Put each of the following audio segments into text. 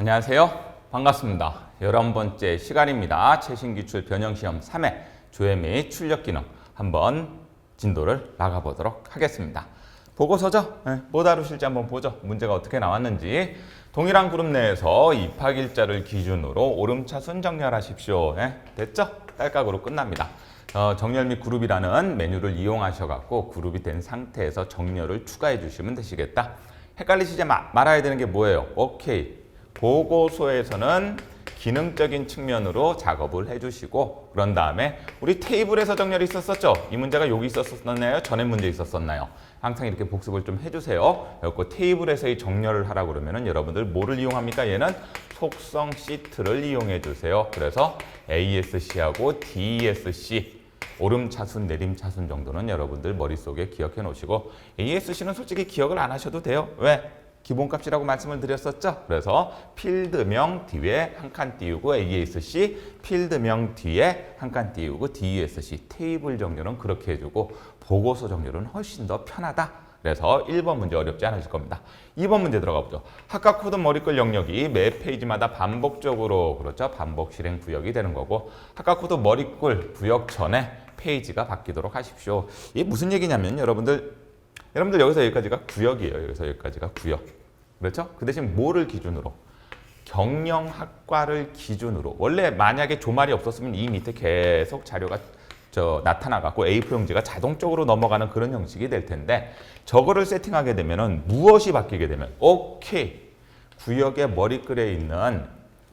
안녕하세요. 반갑습니다. 11번째 시간입니다. 최신 기출 변형 시험 3회 조회 및 출력 기능 한번 진도를 나가보도록 하겠습니다. 보고서죠? 네, 뭐 다루실지 한번 보죠. 문제가 어떻게 나왔는지. 동일한 그룹 내에서 입학 일자를 기준으로 오름차순 정렬하십시오. 네, 됐죠? 딸깍으로 끝납니다. 어, 정렬 및 그룹이라는 메뉴를 이용하셔갖고 그룹이 된 상태에서 정렬을 추가해 주시면 되시겠다. 헷갈리시지 마- 말아야 되는 게 뭐예요? 오케이. 보고서에서는 기능적인 측면으로 작업을 해주시고 그런 다음에 우리 테이블에서 정렬이 있었었죠? 이 문제가 여기 있었었나요? 전에 문제 있었었나요? 항상 이렇게 복습을 좀 해주세요. 그리고 테이블에서의 정렬을 하라고 그러면은 여러분들 뭐를 이용합니까? 얘는 속성 시트를 이용해 주세요. 그래서 ASC하고 DESC 오름차순, 내림차순 정도는 여러분들 머릿속에 기억해 놓으시고 ASC는 솔직히 기억을 안 하셔도 돼요. 왜? 기본값이라고 말씀을 드렸었죠. 그래서 필드명 뒤에 한 칸 띄우고 ASC, 필드명 뒤에 한 칸 띄우고 DESC 테이블 정렬은 그렇게 해주고 보고서 정렬은 훨씬 더 편하다. 그래서 1번 문제 어렵지 않으실 겁니다. 2번 문제 들어가 보죠. 학과 코드 머리글 영역이 매 페이지마다 반복적으로 그렇죠. 반복 실행 구역이 되는 거고 학과 코드 머리글 구역 전에 페이지가 바뀌도록 하십시오. 이게 무슨 얘기냐면 여러분들 여러분들 여기서 여기까지가 구역이에요. 여기서 여기까지가 구역. 그렇죠? 그 대신 뭐를 기준으로? 경영학과를 기준으로. 원래 만약에 조말이 없었으면 이 밑에 계속 자료가 저 나타나갖고 A4 용지가 자동적으로 넘어가는 그런 형식이 될 텐데 저거를 세팅하게 되면은 무엇이 바뀌게 되면 오케이 구역의 머리글에 있는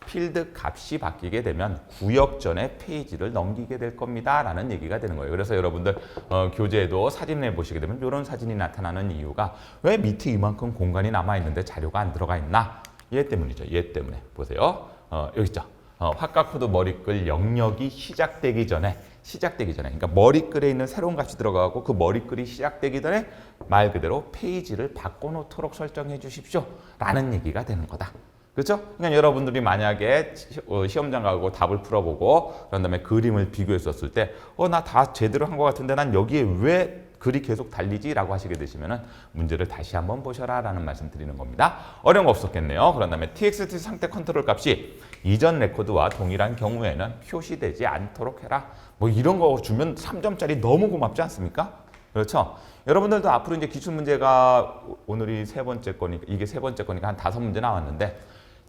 필드 값이 바뀌게 되면 구역 전에 페이지를 넘기게 될 겁니다. 라는 얘기가 되는 거예요. 그래서 여러분들 어, 교재에도 사진을 보시게 되면 이런 사진이 나타나는 이유가 왜 밑에 이만큼 공간이 남아있는데 자료가 안 들어가 있나? 얘 때문이죠. 얘 때문에. 보세요. 어, 여기 있죠. 어, 화가 코드 머리글 영역이 시작되기 전에 시작되기 전에 그러니까 머리글에 있는 새로운 값이 들어가고 그 머리글이 시작되기 전에 말 그대로 페이지를 바꿔놓도록 설정해 주십시오 라는 얘기가 되는 거다 그렇죠? 그러니까 여러분들이 만약에 시- 어, 시험장 가고 답을 풀어보고 그런 다음에 그림을 비교했었을 때 어 나 다 제대로 한 것 같은데 난 여기에 왜 글이 계속 달리지? 라고 하시게 되시면은 문제를 다시 한번 보셔라 라는 말씀 드리는 겁니다. 어려운 거 없었겠네요. 그런 다음에 txt 상태 컨트롤 값이 이전 레코드와 동일한 경우에는 표시되지 않도록 해라. 뭐 이런 거 주면 3점짜리 너무 고맙지 않습니까? 그렇죠? 여러분들도 앞으로 이제 기출 문제가 오늘이 세 번째 거니까 이게 세 번째 거니까 한 다섯 문제 나왔는데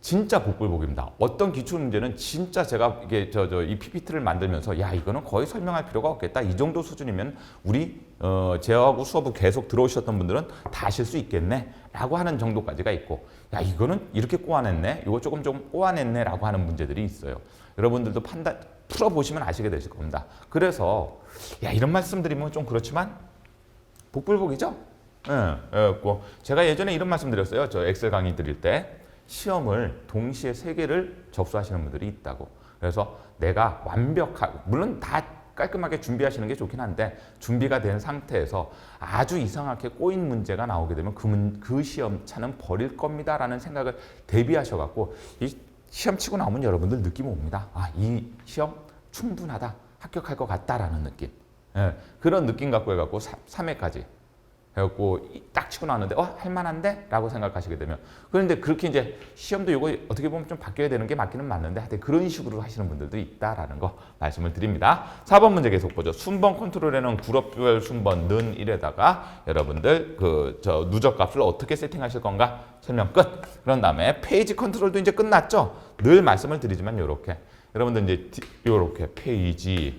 진짜 복불복입니다. 어떤 기출 문제는 진짜 제가 이게 저 저 이 PPT를 만들면서 야 이거는 거의 설명할 필요가 없겠다. 이 정도 수준이면 우리 어 제하고 수업을 계속 들어오셨던 분들은 다 하실 수 있겠네라고 하는 정도까지가 있고 야 이거는 이렇게 꼬아냈네. 이거 조금 좀 꼬아냈네라고 하는 문제들이 있어요. 여러분들도 판단 풀어 보시면 아시게 되실 겁니다. 그래서 야 이런 말씀드리면 좀 그렇지만 복불복이죠. 예, 예, 고 제가 예전에 이런 말씀 드렸어요. 저 엑셀 강의 드릴 때 시험을 동시에 세 개를 접수하시는 분들이 있다고. 그래서 내가 완벽하고 물론 다 깔끔하게 준비하시는 게 좋긴 한데 준비가 된 상태에서 아주 이상하게 꼬인 문제가 나오게 되면 그, 문, 그 시험 차는 버릴 겁니다라는 생각을 대비하셔갖고 이 시험 치고 나오면 여러분들 느낌 옵니다. 아, 이 시험 충분하다, 합격할 것 같다라는 느낌. 예, 그런 느낌 갖고 해갖고 3회까지 해갖고 이- 딱 치고 나왔는데 어 할만한데? 라고 생각하시게 되면. 그런데 그렇게 이제 시험도 이거 어떻게 보면 좀 바뀌어야 되는 게 맞기는 맞는데 하여튼 그런 식으로 하시는 분들도 있다라는 거 말씀을 드립니다. 4번 문제 계속 보죠. 순번 컨트롤에는 그룹별 순번 는 1에다가 여러분들 그 저 누적 값을 어떻게 세팅하실 건가? 설명 끝. 그런 다음에 페이지 컨트롤도 이제 끝났죠? 늘 말씀을 드리지만 요렇게. 여러분들 이제 디- 요렇게 페이지.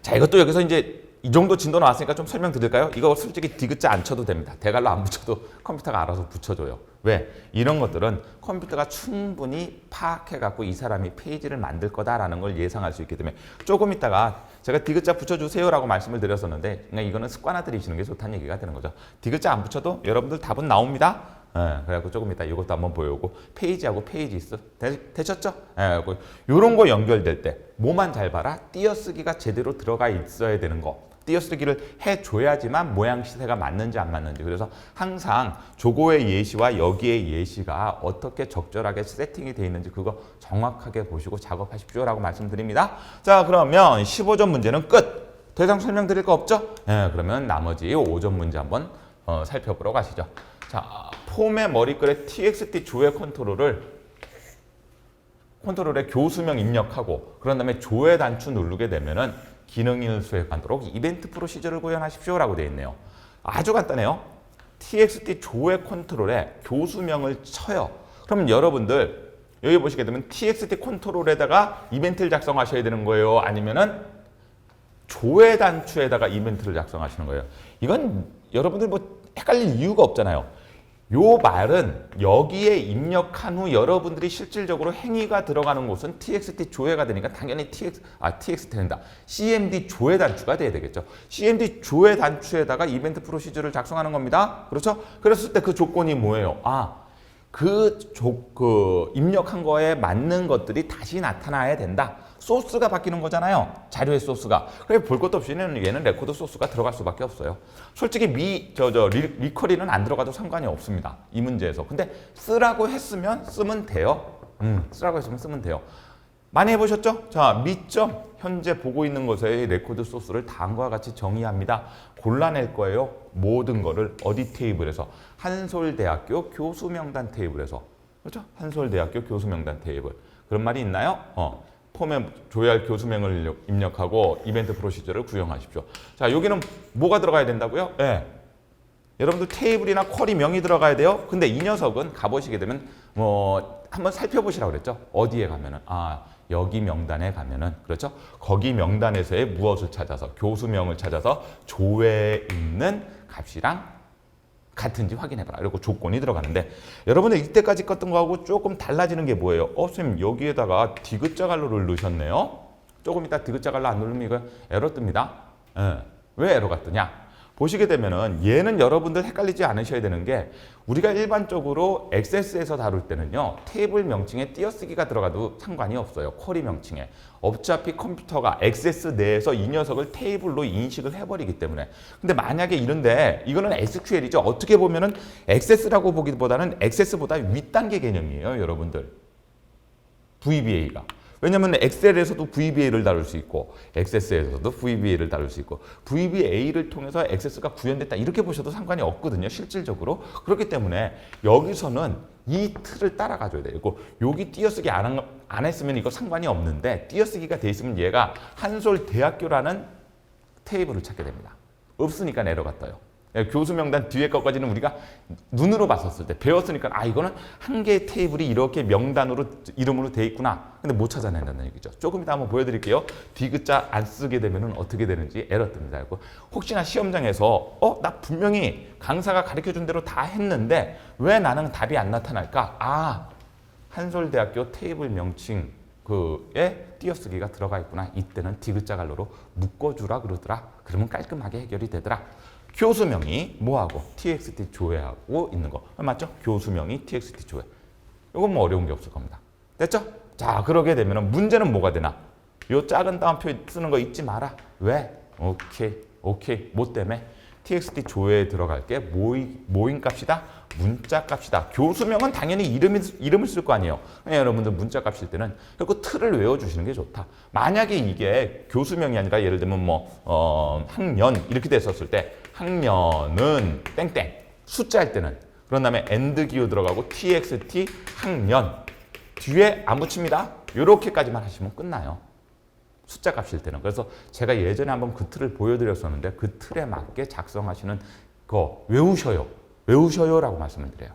자 이것도 여기서 이제 이 정도 진도 나왔으니까 좀 설명드릴까요? 이거 솔직히 디귿자 안 쳐도 됩니다. 대갈로 안 붙여도 컴퓨터가 알아서 붙여줘요. 왜? 이런 것들은 컴퓨터가 충분히 파악해갖고 이 사람이 페이지를 만들 거다라는 걸 예상할 수 있기 때문에 조금 있다가 제가 디귿자 붙여주세요라고 말씀을 드렸었는데 그냥 이거는 습관화 들이시는 게 좋다는 얘기가 되는 거죠. 디귿자 안 붙여도 여러분들 답은 나옵니다. 예, 그래갖고 조금 이따 이것도 한번 보여오고 페이지하고 페이지스 되, 되셨죠? 예, 그 요런 거 연결될 때 뭐만 잘 봐라 띄어쓰기가 제대로 들어가 있어야 되는 거 띄어쓰기를 해줘야지만 모양 시세가 맞는지 안 맞는지 그래서 항상 조고의 예시와 여기의 예시가 어떻게 적절하게 세팅이 되어 있는지 그거 정확하게 보시고 작업하십시오라고 말씀드립니다. 자 그러면 15점 문제는 끝. 더 이상 설명드릴 거 없죠? 예, 그러면 나머지 5점 문제 한번 어, 살펴보러 가시죠. 자, 자, 폼의 머리글에 TXT 조회 컨트롤을 컨트롤에 교수명 입력하고 그런 다음에 조회 단추 누르게 되면은 기능인을 수행하도록 이벤트 프로시저를 구현하십시오 라고 되어 있네요. 아주 간단해요. TXT 조회 컨트롤에 교수명을 쳐요. 그럼 여러분들 여기 보시게 되면 TXT 컨트롤에다가 이벤트를 작성하셔야 되는 거예요. 아니면은 조회 단추에다가 이벤트를 작성하시는 거예요. 이건 여러분들 뭐 헷갈릴 이유가 없잖아요. 요 말은 여기에 입력한 후 여러분들이 실질적으로 행위가 들어가는 곳은 TXT 조회가 되니까 당연히 TX 아 TXT 된다. CMD 조회 단추가 돼야 되겠죠. CMD 조회 단추에다가 이벤트 프로시저를 작성하는 겁니다. 그렇죠? 그랬을 때 그 조건이 뭐예요? 아, 그, 조, 그 입력한 거에 맞는 것들이 다시 나타나야 된다. 소스가 바뀌는 거잖아요. 자료의 소스가. 그래 볼 것도 없이는 얘는 레코드 소스가 들어갈 수밖에 없어요. 솔직히 미, 저, 저, 리, 리커리는 안 들어가도 상관이 없습니다. 이 문제에서. 근데 쓰라고 했으면 쓰면 돼요. 음, 쓰라고 했으면 쓰면 돼요. 많이 해보셨죠? 자, 미점 현재 보고 있는 것의 레코드 소스를 다음과 같이 정의합니다. 골라낼 거예요. 모든 거를 어디 테이블에서 한솔대학교 교수명단 테이블에서 그렇죠? 한솔대학교 교수명단 테이블 그런 말이 있나요? 어. 폼에 조회할 교수명을 입력- 입력하고 이벤트 프로시저를 구형하십시오. 자, 여기는 뭐가 들어가야 된다고요? 예. 여러분들 테이블이나 쿼리 명이 들어가야 돼요. 근데 이 녀석은 가보시게 되면 뭐 한번 살펴보시라고 그랬죠. 어디에 가면은 아 여기 명단에 가면은 그렇죠. 거기 명단에서의 무엇을 찾아서 교수명을 찾아서 조회에 있는 값이랑 같은지 확인해봐라. 이러고 조건이 들어가는데 여러분들 이때까지 껐던 거하고 조금 달라지는 게 뭐예요? 어, 선생님 여기에다가 디귿자 갈로를 넣으셨네요. 조금 이따 디귿자 갈로 안 누르면 이거 에러 뜹니다. 예. 왜 에러가 뜨냐? 보시게 되면은 얘는 여러분들 헷갈리지 않으셔야 되는 게 우리가 일반적으로 액세스에서 다룰 때는요 테이블 명칭에 띄어쓰기가 들어가도 상관이 없어요 쿼리 명칭에. 어차피 컴퓨터가 액세스 내에서 이 녀석을 테이블로 인식을 해버리기 때문에. 근데 만약에 이런데 이거는 SQL이죠. 어떻게 보면은 액세스라고 보기보다는 액세스보다 윗단계 개념이에요 여러분들. VBA가 왜냐하면 엑셀에서도 VBA를 다룰 수 있고 액세스에서도 VBA를 다룰 수 있고 VBA를 통해서 액세스가 구현됐다 이렇게 보셔도 상관이 없거든요 실질적으로. 그렇기 때문에 여기서는 이 틀을 따라가줘야 돼요. 그리고 여기 띄어쓰기 안, 한- 안 했으면 이거 상관이 없는데 띄어쓰기가 돼 있으면 얘가 한솔 대학교라는 테이블을 찾게 됩니다. 없으니까 예, 교수 명단 뒤에 것까지는 우리가 눈으로 봤었을 때 배웠으니까 아 이거는 한 개의 테이블이 이렇게 명단으로 이름으로 돼 있구나. 근데 못 찾아낸다는 얘기죠. 조금 이따 한번 보여드릴게요. 디귿자 안 쓰게 되면은 어떻게 되는지 에러 뜹니다. 그리고 혹시나 시험장에서 어 나 분명히 강사가 가르쳐 준 대로 다 했는데 왜 나는 답이 안 나타날까? 아 한솔대학교 테이블 명칭 그에 띄어쓰기가 들어가 있구나. 이때는 디귿자 갈로로 묶어주라 그러더라. 그러면 깔끔하게 해결이 되더라. 교수명이 뭐하고 TXT 조회하고 있는 거 맞죠? 교수명이 TXT 조회. 이건 뭐 어려운 게 없을 겁니다. 됐죠? 자 그러게 되면 문제는 뭐가 되나? 요 작은 따옴표 쓰는 거 잊지 마라. 왜? 오케이 오케이 뭐 때문에? TXT 조회에 들어갈 게 모임, 모임 값이다. 문자 값이다. 교수명은 당연히 이름이, 이름을 쓸 거 아니에요. 그냥 여러분들 문자 값일 때는 그 틀을 외워주시는 게 좋다. 만약에 이게 교수명이 아니라 예를 들면 뭐, 어, 학년 이렇게 됐었을 때 학년은 땡땡. 숫자일 때는. 그런 다음에 엔드 기호 들어가고 txt 학년. 뒤에 안 붙입니다. 이렇게까지만 하시면 끝나요. 숫자 값일 때는. 그래서 제가 예전에 한번 그 틀을 보여드렸었는데 그 틀에 맞게 작성하시는 거 외우셔요. 외우셔요라고 말씀을 드려요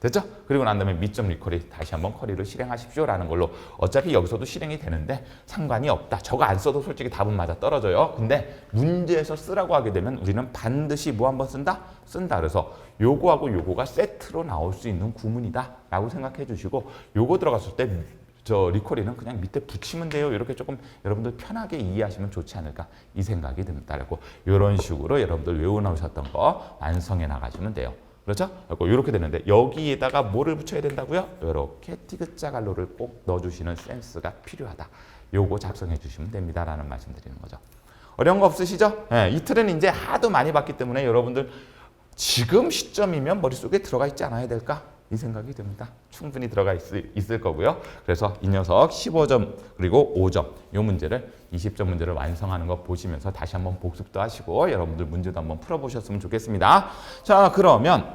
됐죠? 그리고 난 다음에 미점 리커리 다시 한번 커리를 실행하십시오라는 걸로 어차피 여기서도 실행이 되는데 상관이 없다 저거 안 써도 솔직히 답은 맞아 떨어져요 근데 문제에서 쓰라고 하게 되면 우리는 반드시 뭐 한번 쓴다? 쓴다 그래서 요거하고 요거가 세트로 나올 수 있는 구문이다 라고 생각해 주시고 요거 들어갔을 때 저 리코리는 그냥 밑에 붙이면 돼요. 이렇게 조금 여러분들 편하게 이해하시면 좋지 않을까 이 생각이 듭니다. 그리고 이런 식으로 여러분들 외워놓으셨던 거 완성해 나가시면 돼요. 그렇죠? 이렇게 되는데 여기에다가 뭐를 붙여야 된다고요? 이렇게 티귿자 갈로를 꼭 넣어주시는 센스가 필요하다. 요거 작성해 주시면 됩니다라는 말씀 드리는 거죠. 어려운 거 없으시죠? 네, 이 틀은 이제 하도 많이 봤기 때문에 여러분들 지금 시점이면 머릿속에 들어가 있지 않아야 될까? 이 생각이 듭니다. 충분히 들어가 있을, 있을 거고요. 그래서 이 녀석 15점 그리고 5점 이 문제를 20점 문제를 완성하는 거 보시면서 다시 한번 복습도 하시고 여러분들 문제도 한번 풀어보셨으면 좋겠습니다. 자 그러면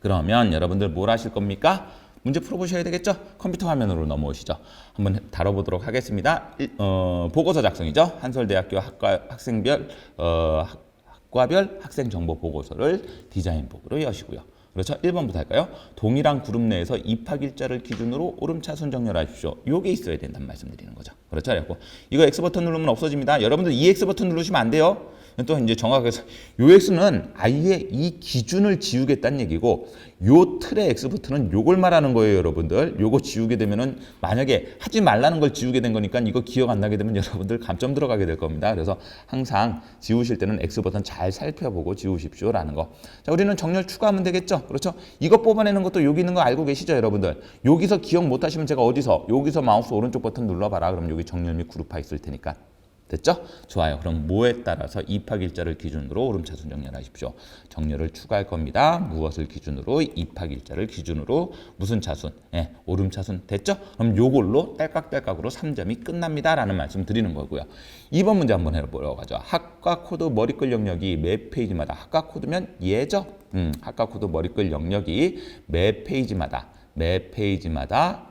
그러면 여러분들 뭘 하실 겁니까? 문제 풀어보셔야 되겠죠? 컴퓨터 화면으로 넘어오시죠. 한번 다뤄보도록 하겠습니다. 일- 어, 보고서 작성이죠. 한솔대학교 학과 학생별 어, 학- 학과별 학생 정보 보고서를 디자인북으로 여시고요. 그렇죠? 1번부터 할까요? 동일한 그룹 내에서 입학 일자를 기준으로 오름차순 정렬하십시오. 요게 있어야 된다는 말씀드리는 거죠. 그렇죠? 이거 X 버튼 누르면 없어집니다. 여러분들 이 X 버튼 누르시면 안 돼요. 또 이제 정확하게 요 X는 아예 이 기준을 지우겠다는 얘기고 요 틀의 X 버튼은 요걸 말하는 거예요, 여러분들. 요거 지우게 되면은 만약에 하지 말라는 걸 지우게 된 거니까 이거 기억 안 나게 되면 여러분들 감점 들어가게 될 겁니다. 그래서 항상 지우실 때는 X 버튼 잘 살펴보고 지우십시오라는 거. 자, 우리는 정렬 추가하면 되겠죠. 그렇죠? 이거 뽑아내는 것도 여기 있는 거 알고 계시죠, 여러분들? 여기서 기억 못 하시면 제가 어디서 여기서 마우스 오른쪽 버튼 눌러 봐라. 그럼 여기 정렬 및 그룹화 있을 테니까. 됐죠? 좋아요. 그럼 뭐에 따라서 입학 일자를 기준으로 오름차순 정렬하십시오. 정렬을 추가할 겁니다. 무엇을 기준으로 입학 일자를 기준으로 무슨 차순? 예, 오름차순 됐죠? 그럼 요걸로 딸깍딸깍으로 3점이 끝납니다라는 말씀 드리는 거고요. 2번 문제 한번 해보러 가죠. 학과 코드 머리글 영역이 매 페이지마다 학과 코드면 예죠? 음, 학과 코드 머리글 영역이 매 페이지마다 매 페이지마다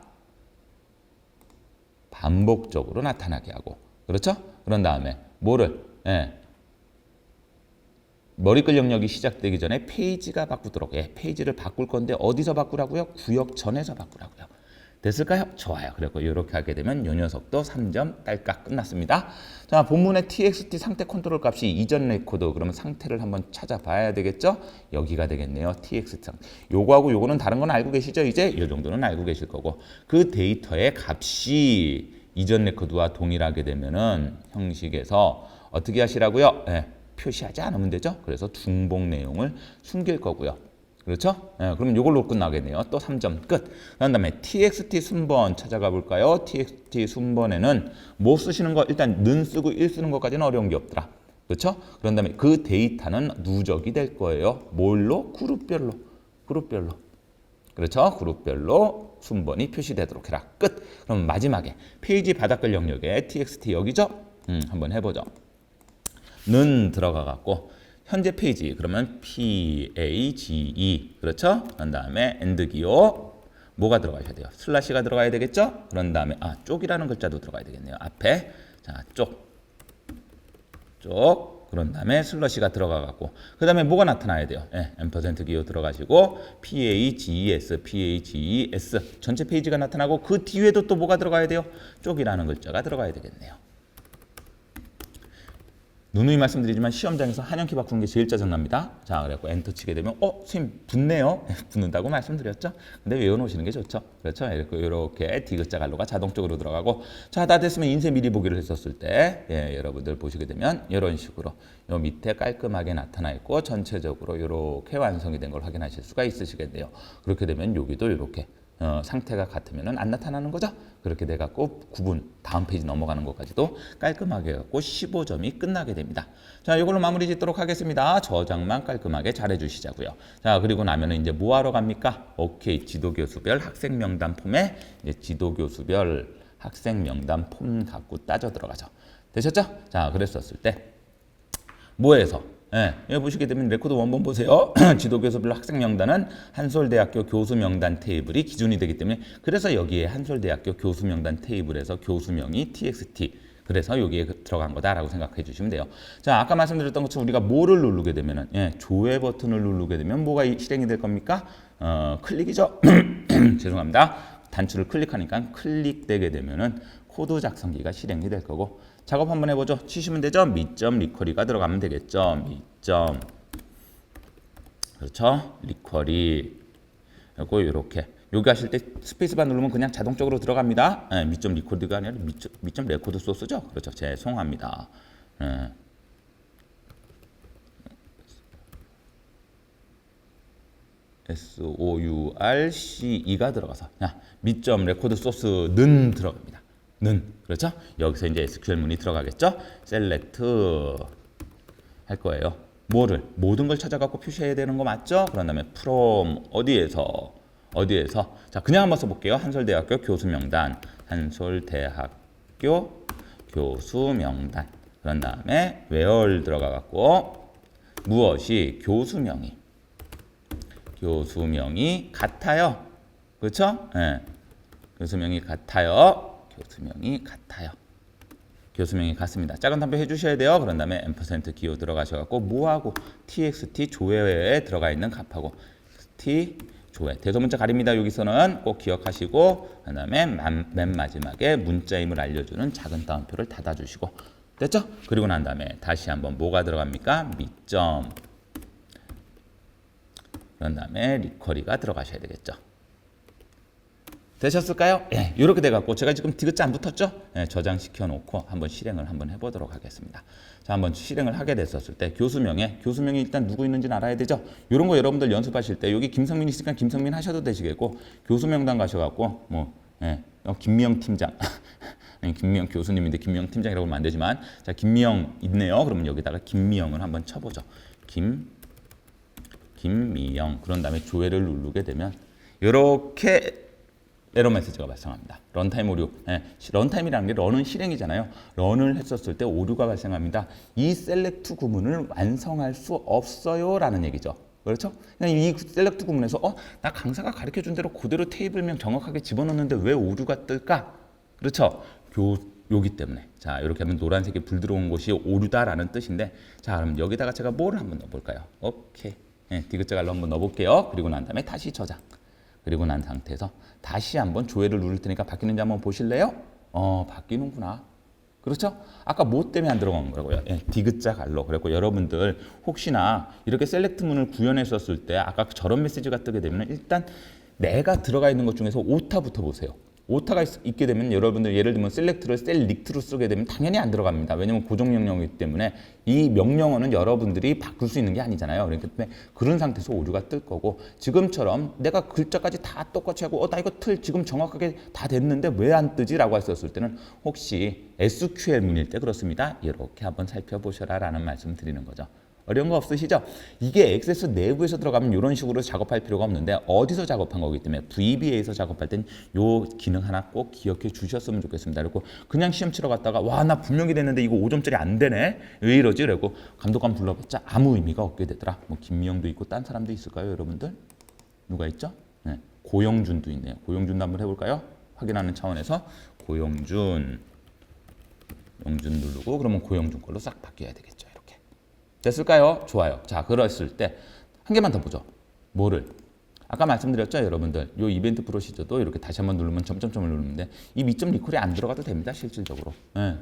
반복적으로 나타나게 하고 그렇죠? 그런 다음에 뭐를 예. 머리글 영역이 시작되기 전에 페이지가 바꾸도록 예, 페이지를 바꿀 건데 어디서 바꾸라고요? 구역 전에서 바꾸라고요. 됐을까요? 좋아요. 그리고 이렇게 하게 되면 요 녀석도 3점 딸깍 끝났습니다. 자, 본문의 txt 상태 컨트롤 값이 이전 레코드 그러면 상태를 한번 찾아봐야 되겠죠? 여기가 되겠네요. txt 상. 요거하고 요거는 다른 건 알고 계시죠? 이제 이 정도는 알고 계실 거고 그 데이터의 값이 이전 레코드와 동일하게 되면은 형식에서 어떻게 하시라고요? 예, 표시하지 않으면 되죠. 그래서 중복 내용을 숨길 거고요. 그렇죠? 예, 그럼 이걸로 끝나겠네요. 또 3점 끝. 그런 다음에 txt 순번 찾아가 볼까요? txt 순번에는 뭐 쓰시는 거 일단 는 쓰고 일 쓰는 것까지는 어려운 게 없더라. 그렇죠? 그런 다음에 그 데이터는 누적이 될 거예요. 뭘로? 그룹별로. 그룹별로. 그렇죠? 그룹별로 순번이 표시되도록 해라. 끝. 그럼 마지막에 페이지 바닥글 영역에 txt 여기죠? 음, 한번 해보죠. 는 들어가 갖고 현재 페이지 그러면 page 그렇죠? 그런 다음에 엔드 기호 뭐가 들어가야 돼요? 슬래시가 들어가야 되겠죠? 그런 다음에 아 쪽이라는 글자도 들어가야 되겠네요. 앞에 자 쪽 쪽 그런 다음에 슬러시가 들어가 갖고 그 다음에 뭐가 나타나야 돼요? 예, 앰퍼센트 기호 들어가시고 PAGES, PAGES 전체 페이지가 나타나고 그 뒤에도 또 뭐가 들어가야 돼요? 쪽이라는 글자가 들어가야 되겠네요. 누누이 말씀드리지만 시험장에서 한영키 바꾸는 게 제일 짜증납니다. 자, 그래갖고 엔터 치게 되면 어, 선생님 붙네요. 붙는다고 말씀드렸죠. 근데 외워놓으시는 게 좋죠. 그렇죠. 이렇게 이렇게 디귿자 갈로가 자동적으로 들어가고 자, 다 됐으면 인쇄 미리 보기를 했었을 때 예, 여러분들 보시게 되면 이런 식으로 요 밑에 깔끔하게 나타나 있고 전체적으로 이렇게 완성이 된 걸 확인하실 수가 있으시겠네요. 그렇게 되면 여기도 이렇게 어, 상태가 같으면 안 나타나는 거죠. 그렇게 돼 갖고 구분 다음 페이지 넘어가는 것까지도 깔끔하게 갖고 15점이 끝나게 됩니다. 자, 이걸로 마무리 짓도록 하겠습니다. 저장만 깔끔하게 잘 해주시자고요. 자, 그리고 나면은 이제 뭐 하러 갑니까? 오케이, 지도교수별 학생 명단 폼에 지도교수별 학생 명단 폼 갖고 따져 들어가죠. 되셨죠? 자, 그랬었을 때 뭐해서 예, 여기 보시게 되면 레코드 원본 보세요. 지도교수별 학생 명단은 한솔대학교 교수 명단 테이블이 기준이 되기 때문에 그래서 여기에 한솔대학교 교수 명단 테이블에서 교수명이 txt 그래서 여기에 그- 들어간 거다라고 생각해 주시면 돼요. 자, 아까 말씀드렸던 것처럼 우리가 뭐를 누르게 되면은 예, 조회 버튼을 누르게 되면 뭐가 이- 실행이 될 겁니까? 어, 클릭이죠. 죄송합니다. 단추를 클릭하니까 클릭되게 되면은 코드 작성기가 실행이 될 거고 작업 한번 해보죠. 치시면 되죠. 미점 리쿼리가 들어가면 되겠죠. 미점 그렇죠. 리쿼리 그리고 이렇게 여기 하실 때 스페이스바 누르면 그냥 자동적으로 들어갑니다. 예, 미점 리코드가 아니라 미점, 미점 레코드 소스죠. 그렇죠. 죄송합니다. 예. S O U R C E가 들어가서 야, 미점 레코드 소스는 들어갑니다. 는 그렇죠? 여기서 이제 SQL 문이 들어가겠죠? 셀렉트 할 거예요. 뭐를 모든 걸 찾아갖고 표시해야 되는 거 맞죠? 그런 다음에 from 어디에서 어디에서 자 그냥 한번 써볼게요. 한솔대학교 교수 명단 한솔대학교 교수 명단 그런 다음에 where 들어가갖고 무엇이 교수명이 교수명이 같아요. 그렇죠? 예. 교수명이 같아요. 교수명이 같아요. 교수명이 같습니다. 작은 탐표 해주셔야 돼요. 그런 다음에 앰퍼센트 기호 들어가셔갖고 뭐하고 txt 조회에 들어가 있는 값하고 t 조회 대소문자 가립니다. 여기서는 꼭 기억하시고 그 다음에 만- 맨 마지막에 문자임을 알려주는 작은 따옴표를 닫아주시고 됐죠? 그리고 난 다음에 다시 한번 뭐가 들어갑니까? 미점 그런 다음에 리커리가 들어가셔야 되겠죠. 되셨을까요? 예, 이렇게 돼갖고 제가 지금 디귿자 안 붙었죠? 예, 저장시켜 놓고 한번 실행을 한번 해보도록 하겠습니다. 자, 한번 실행을 하게 됐었을 때 교수명에 교수명이 일단 누구 있는지는 알아야 되죠? 이런 거 여러분들 연습하실 때 여기 김성민 있으니까 김성민 하셔도 되시겠고 교수명단 가셔갖고 뭐 예, 어, 김미영 팀장 김미영 교수님인데 김미영 팀장이라고 하면 안 되지만 자 김미영 있네요. 그러면 여기다가 김미영을 한번 쳐보죠. 김 김미영 그런 다음에 조회를 누르게 되면 이렇게 에러 메시지가 발생합니다. 런타임 오류. 예, 시- 런타임이라는 게 런은 실행이잖아요. 런을 했었을 때 오류가 발생합니다. 이 셀렉트 구문을 완성할 수 없어요라는 얘기죠. 그렇죠? 이 셀렉트 구문에서 어, 나 강사가 가르쳐 준 대로 그대로 테이블명 정확하게 집어넣는데 왜 오류가 뜰까? 그렇죠? 교 요기 때문에. 자, 이렇게 하면 노란색이 불 들어온 곳이 오류다라는 뜻인데 자, 그럼 여기다가 제가 뭐를 한번 넣어 볼까요? 오케이. 예, 디귿자 갈로 한번 넣어 볼게요. 그리고 난 다음에 다시 저장. 그리고 난 상태에서 다시 한번 조회를 누를 테니까 바뀌는지 한번 보실래요? 어, 바뀌는구나. 그렇죠? 아까 뭐 때문에 안 들어간 거라고요? 예, 디귿자 갈로. 그랬고 여러분들 혹시나 이렇게 셀렉트 문을 구현했었을 때 아까 저런 메시지가 뜨게 되면 일단 내가 들어가 있는 것 중에서 오타부터 보세요. 오타가 있, 게 되면 여러분들 예를 들면 셀렉트를 셀릭트로 쓰게 되면 당연히 안 들어갑니다. 왜냐면 고정 명령이기 때문에 이 명령어는 여러분들이 바꿀 수 있는 게 아니잖아요. 그렇기 때문에 그런 상태에서 오류가 뜰 거고 지금처럼 내가 글자까지 다 똑같이 하고 어 나 이거 틀 지금 정확하게 다 됐는데 왜 안 뜨지라고 했었을 때는 혹시 SQL 문일 때 그렇습니다. 이렇게 한번 살펴보셔라라는 말씀 드리는 거죠. 어려운 거 없으시죠? 이게 액세스 내부에서 들어가면 이런 식으로 작업할 필요가 없는데 어디서 작업한 거기 때문에 VBA에서 작업할 땐 요 기능 하나 꼭 기억해 주셨으면 좋겠습니다. 그리고 그냥 시험 치러 갔다가 와 나 분명히 됐는데 이거 5점짜리 안 되네 왜 이러지? 그리고 감독관 불러봤자 아무 의미가 없게 되더라. 뭐 김미영도 있고 딴 사람도 있을까요, 여러분들? 누가 있죠? 네. 고영준도 있네요. 고영준도 한번 해볼까요? 확인하는 차원에서 고영준 영준 누르고 그러면 고영준 걸로 싹 바뀌어야 되겠죠. 됐을까요? 좋아요. 자, 그랬을 때 한 개만 더 보죠. 뭐를? 아까 말씀드렸죠, 여러분들. 요 이벤트 프로시저도 이렇게 다시 한번 누르면 점점점을 누르는데 이 미점 리콜이 안 들어가도 됩니다, 실질적으로. 예.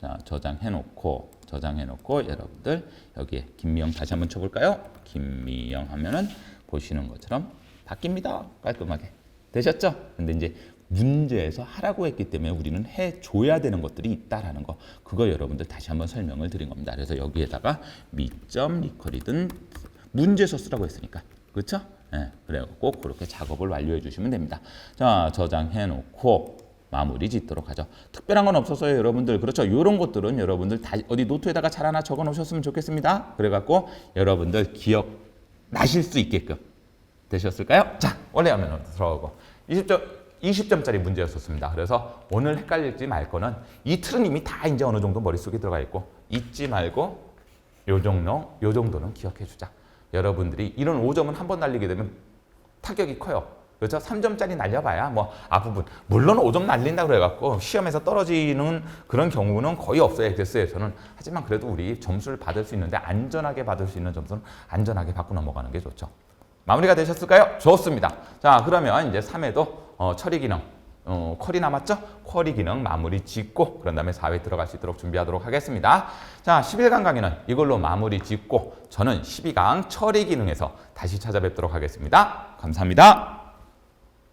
자, 저장해 놓고 저장해 놓고 여러분들 여기에 김미영 다시 한번 쳐 볼까요? 김미영 하면은 보시는 것처럼 바뀝니다, 깔끔하게. 되셨죠? 근데 이제 문제에서 하라고 했기 때문에 우리는 해줘야 되는 것들이 있다라는 거 그거 여러분들 다시 한번 설명을 드린 겁니다. 그래서 여기에다가 미점 리커리든 문제에서 쓰라고 했으니까 그렇죠? 예, 그래갖고 그렇게 작업을 완료해 주시면 됩니다. 자 저장해 놓고 마무리 짓도록 하죠. 특별한 건 없었어요, 여러분들. 그렇죠? 이런 것들은 여러분들 다 어디 노트에다가 잘 하나 적어 놓으셨으면 좋겠습니다. 그래갖고 여러분들 기억 나실 수 있게끔 되셨을까요? 자, 원래 화면으로 들어가고 20점 20점짜리 문제였었습니다. 그래서 오늘 헷갈릴지 말 거는 이 틀은 이미 다 이제 어느 정도 머릿속에 들어가 있고 잊지 말고 요 정도 요 정도는 기억해 주자. 여러분들이 이런 5점은 한 번 날리게 되면 타격이 커요. 그렇죠? 3점짜리 날려봐야 뭐 앞부분 물론 5점 날린다 그래갖고 시험에서 떨어지는 그런 경우는 거의 없어요 엑세스에서는 하지만 그래도 우리 점수를 받을 수 있는데 안전하게 받을 수 있는 점수는 안전하게 받고 넘어가는 게 좋죠. 마무리가 되셨을까요? 좋습니다. 자, 그러면 이제 3회도 어, 처리 기능, 어, 쿼리 남았죠? 쿼리 기능 마무리 짓고 그런 다음에 4회 들어갈 수 있도록 준비하도록 하겠습니다. 자, 11강 강의는 이걸로 마무리 짓고 저는 12강 처리 기능에서 다시 찾아뵙도록 하겠습니다. 감사합니다.